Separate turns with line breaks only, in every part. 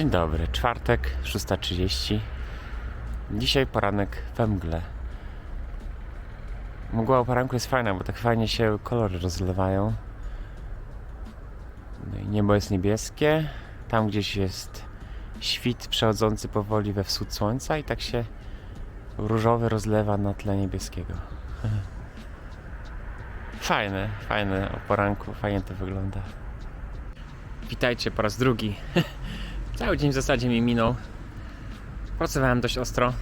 Dzień dobry, czwartek, 6.30. Dzisiaj poranek we mgle. Mgła o poranku jest fajna, bo tak fajnie się kolory rozlewają. No niebo jest niebieskie. Tam gdzieś jest świt przechodzący powoli we wschód słońca i tak się różowy rozlewa na tle niebieskiego. Fajne, fajne o poranku, fajnie to wygląda. Witajcie po raz drugi. Cały dzień w zasadzie mi minął. Pracowałem dość ostro.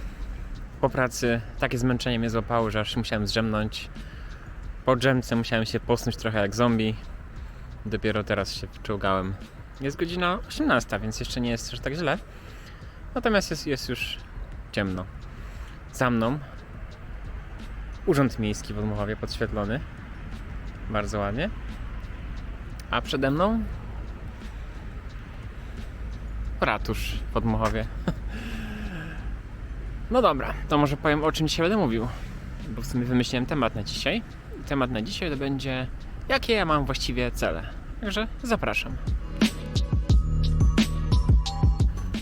Po pracy takie zmęczenie mnie złapało, że aż musiałem zdrzemnąć. Po drzemce musiałem się posnąć trochę jak zombie. Dopiero teraz się wczołgałem. Jest godzina 18, więc jeszcze nie jest aż tak źle. Natomiast jest, jest już ciemno. Za mną Urząd Miejski w Odmochowie podświetlony. Bardzo ładnie. A przede mną ratusz w Odmochowie. No dobra, to może powiem o czym dzisiaj będę mówił. Bo w sumie wymyśliłem temat na dzisiaj. Temat na dzisiaj to będzie jakie ja mam właściwie cele. Także zapraszam.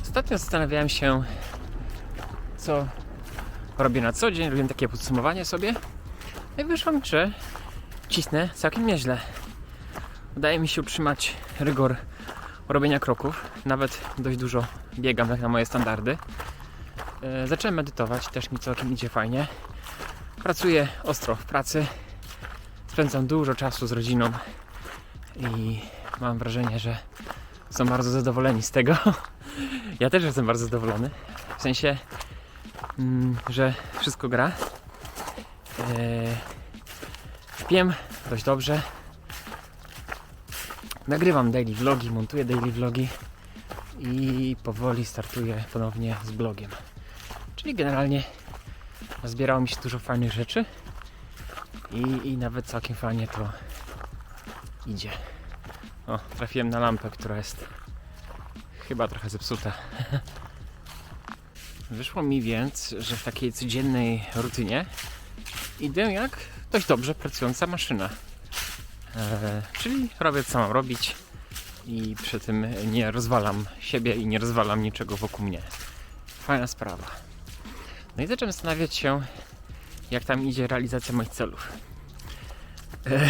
Ostatnio zastanawiałem się, co robię na co dzień. Robiłem takie podsumowanie sobie. No i wyszło mi, że cisnę całkiem nieźle. Udaje mi się utrzymać rygor robienia kroków. Nawet dość dużo biegam jak na moje standardy. E, Zacząłem medytować, też mi całkiem idzie fajnie. Pracuję ostro w pracy. Spędzam dużo czasu z rodziną i mam wrażenie, że są bardzo zadowoleni z tego. Ja też jestem bardzo zadowolony. W sensie, mm, że wszystko gra. Eee, Śpiem dość dobrze. Nagrywam daily vlogi, montuję daily vlogi i powoli startuję ponownie z blogiem. Czyli generalnie zbierało mi się dużo fajnych rzeczy i, i nawet całkiem fajnie to idzie. O, trafiłem na lampę, która jest chyba trochę zepsuta. Wyszło mi więc, że w takiej codziennej rutynie idę jak dość dobrze pracująca maszyna. Eee, czyli robię co mam robić i przy tym nie rozwalam siebie i nie rozwalam niczego wokół mnie. Fajna sprawa. No i zacząłem zastanawiać się, jak tam idzie realizacja moich celów. Eee,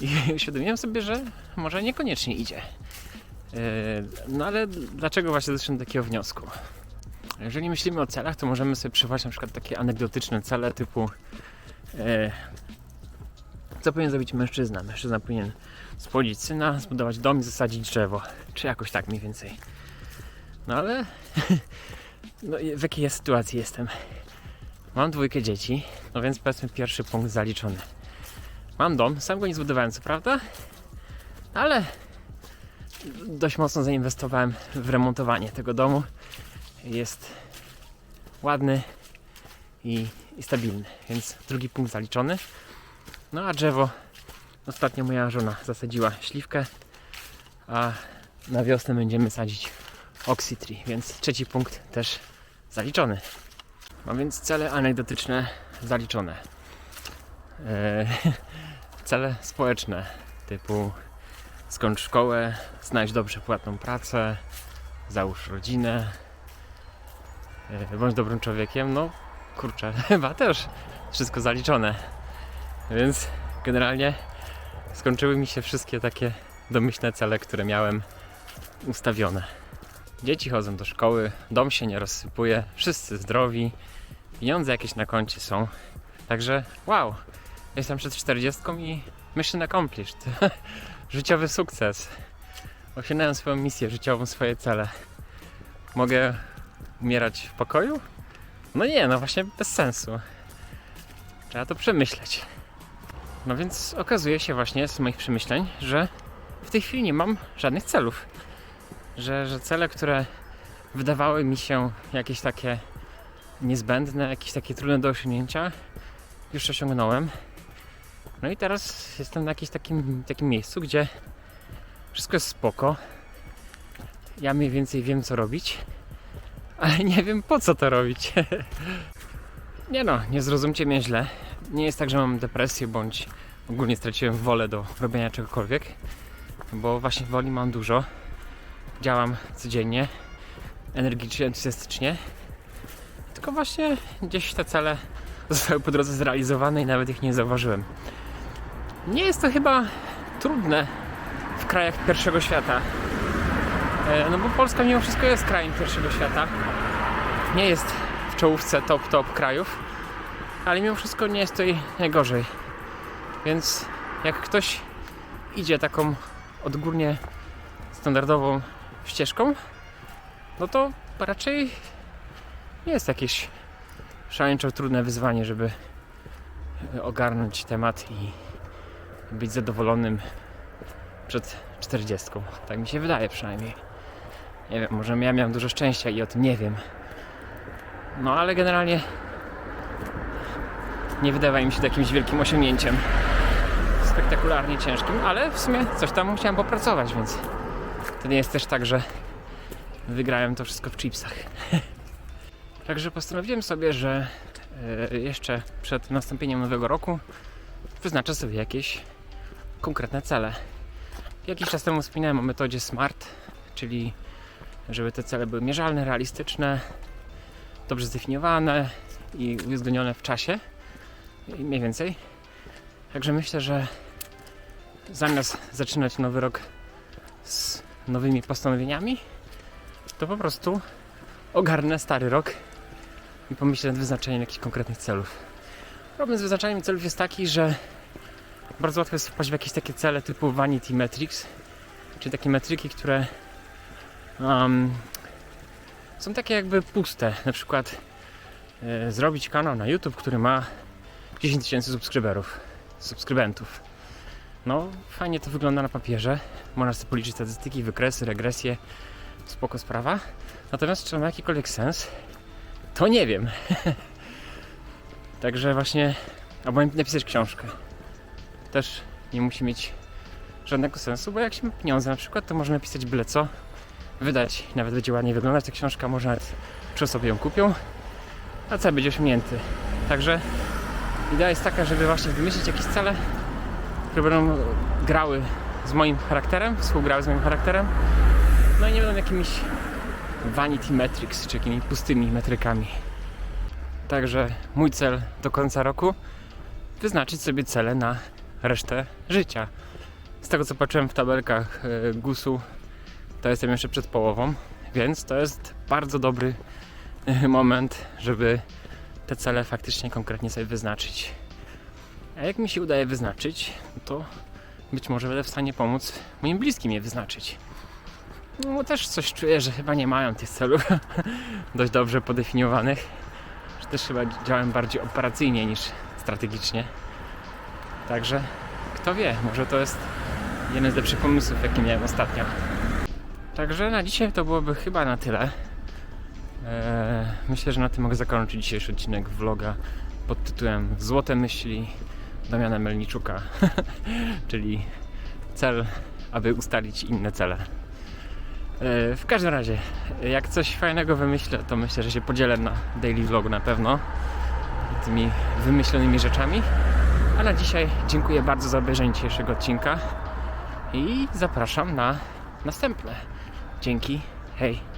I uświadomiłem sobie, że może niekoniecznie idzie. Eee, no ale dlaczego właśnie doszedłem do takiego wniosku? Jeżeli myślimy o celach, to możemy sobie przywołać na przykład takie anegdotyczne cele typu e, co powinien zrobić mężczyzna? Mężczyzna powinien spłodzić syna, zbudować dom i zasadzić drzewo. Czy jakoś tak mniej więcej. No ale no, w jakiej ja sytuacji jestem? Mam dwójkę dzieci, no więc powiedzmy pierwszy punkt zaliczony. Mam dom, sam go nie zbudowałem co prawda, ale dość mocno zainwestowałem w remontowanie tego domu. Jest ładny i, i stabilny, więc drugi punkt zaliczony. No a drzewo, ostatnio moja żona zasadziła śliwkę, a na wiosnę będziemy sadzić oxytree, więc trzeci punkt też zaliczony. Mam więc cele anegdotyczne zaliczone. Eee, cele społeczne typu skończ szkołę, znajdź dobrze płatną pracę, załóż rodzinę, eee, bądź dobrym człowiekiem. No kurczę, chyba też wszystko zaliczone. Więc generalnie skończyły mi się wszystkie takie domyślne cele, które miałem ustawione. Dzieci chodzą do szkoły, dom się nie rozsypuje, wszyscy zdrowi, pieniądze jakieś na koncie są. Także wow, jestem przed 40 i mission accomplished. Życiowy sukces. Osiągnąłem swoją misję życiową, swoje cele. Mogę umierać w pokoju? No nie, no właśnie bez sensu. Trzeba to przemyśleć. No więc okazuje się właśnie z moich przemyśleń, że w tej chwili nie mam żadnych celów. Że, że cele, które wydawały mi się jakieś takie niezbędne, jakieś takie trudne do osiągnięcia, już osiągnąłem. No i teraz jestem na jakimś takim, takim miejscu, gdzie wszystko jest spoko. Ja mniej więcej wiem co robić, ale nie wiem po co to robić. nie no, nie zrozumcie mnie źle. Nie jest tak, że mam depresję bądź ogólnie straciłem wolę do robienia czegokolwiek, bo właśnie woli mam dużo. Działam codziennie energicznie, entuzjastycznie. Tylko właśnie gdzieś te cele zostały po drodze zrealizowane i nawet ich nie zauważyłem. Nie jest to chyba trudne w krajach pierwszego świata. E, No bo Polska mimo wszystko jest krajem pierwszego świata. Nie jest w czołówce top top krajów, ale mimo wszystko nie jest jej najgorzej. Więc jak ktoś idzie taką odgórnie standardową ścieżką, no to raczej nie jest jakieś szaleńczo trudne wyzwanie, żeby ogarnąć temat i być zadowolonym przed 40. Tak mi się wydaje przynajmniej. Nie wiem, może ja miałem dużo szczęścia i o tym nie wiem. No ale generalnie nie wydaje mi się jakimś wielkim osiągnięciem. Spektakularnie ciężkim, ale w sumie coś tam musiałem popracować, więc to nie jest też tak, że wygrałem to wszystko w chipsach. Także postanowiłem sobie, że e, jeszcze przed nastąpieniem nowego roku wyznaczę sobie jakieś konkretne cele. Jakiś czas temu wspominałem o metodzie SMART, czyli żeby te cele były mierzalne, realistyczne, dobrze zdefiniowane i uwzględnione w czasie. Mniej więcej. Także myślę, że zamiast zaczynać nowy rok z nowymi postanowieniami, to po prostu ogarnę stary rok i pomyślę nad wyznaczeniem jakichś konkretnych celów. Problem z wyznaczaniem celów jest taki, że bardzo łatwo jest wpaść w jakieś takie cele typu Vanity Metrics, czyli takie metryki, które um, są takie jakby puste. Na przykład e, zrobić kanał na YouTube, który ma 10 tysięcy subskryberów, subskrybentów. No, fajnie to wygląda na papierze. Można sobie policzyć statystyki, wykresy, regresje. Spoko sprawa. Natomiast czy ma jakikolwiek sens? To nie wiem. Także właśnie, albo napisać książkę. Też nie musi mieć żadnego sensu, bo jak się ma pieniądze na przykład, to można napisać byle co, wydać. Nawet będzie ładnie wyglądać ta książka, może nawet trzy ją kupią, a cel będzie osiągnięty. Także idea jest taka, żeby właśnie wymyślić jakieś cele, które będą grały z moim charakterem, współgrały z moim charakterem, no i nie będą jakimiś vanity metrics, czy jakimiś pustymi metrykami. Także mój cel do końca roku wyznaczyć sobie cele na resztę życia. Z tego co patrzyłem w tabelkach e, GUS-u, to jestem jeszcze przed połową, więc to jest bardzo dobry e, moment, żeby te cele faktycznie konkretnie sobie wyznaczyć. A jak mi się udaje wyznaczyć, to być może będę w stanie pomóc moim bliskim je wyznaczyć. No bo też coś czuję, że chyba nie mają tych celów dość dobrze podefiniowanych. Że też chyba działałem bardziej operacyjnie niż strategicznie. Także kto wie, może to jest jeden z lepszych pomysłów, jaki miałem ostatnio. Także na dzisiaj to byłoby chyba na tyle. Eee, myślę, że na tym mogę zakończyć dzisiejszy odcinek vloga pod tytułem Złote myśli Damiana Melniczuka, czyli cel, aby ustalić inne cele. E, W każdym razie, jak coś fajnego wymyślę, to myślę, że się podzielę na daily vlogu na pewno tymi wymyślonymi rzeczami. A na dzisiaj dziękuję bardzo za obejrzenie dzisiejszego odcinka i zapraszam na następne. Dzięki, hej.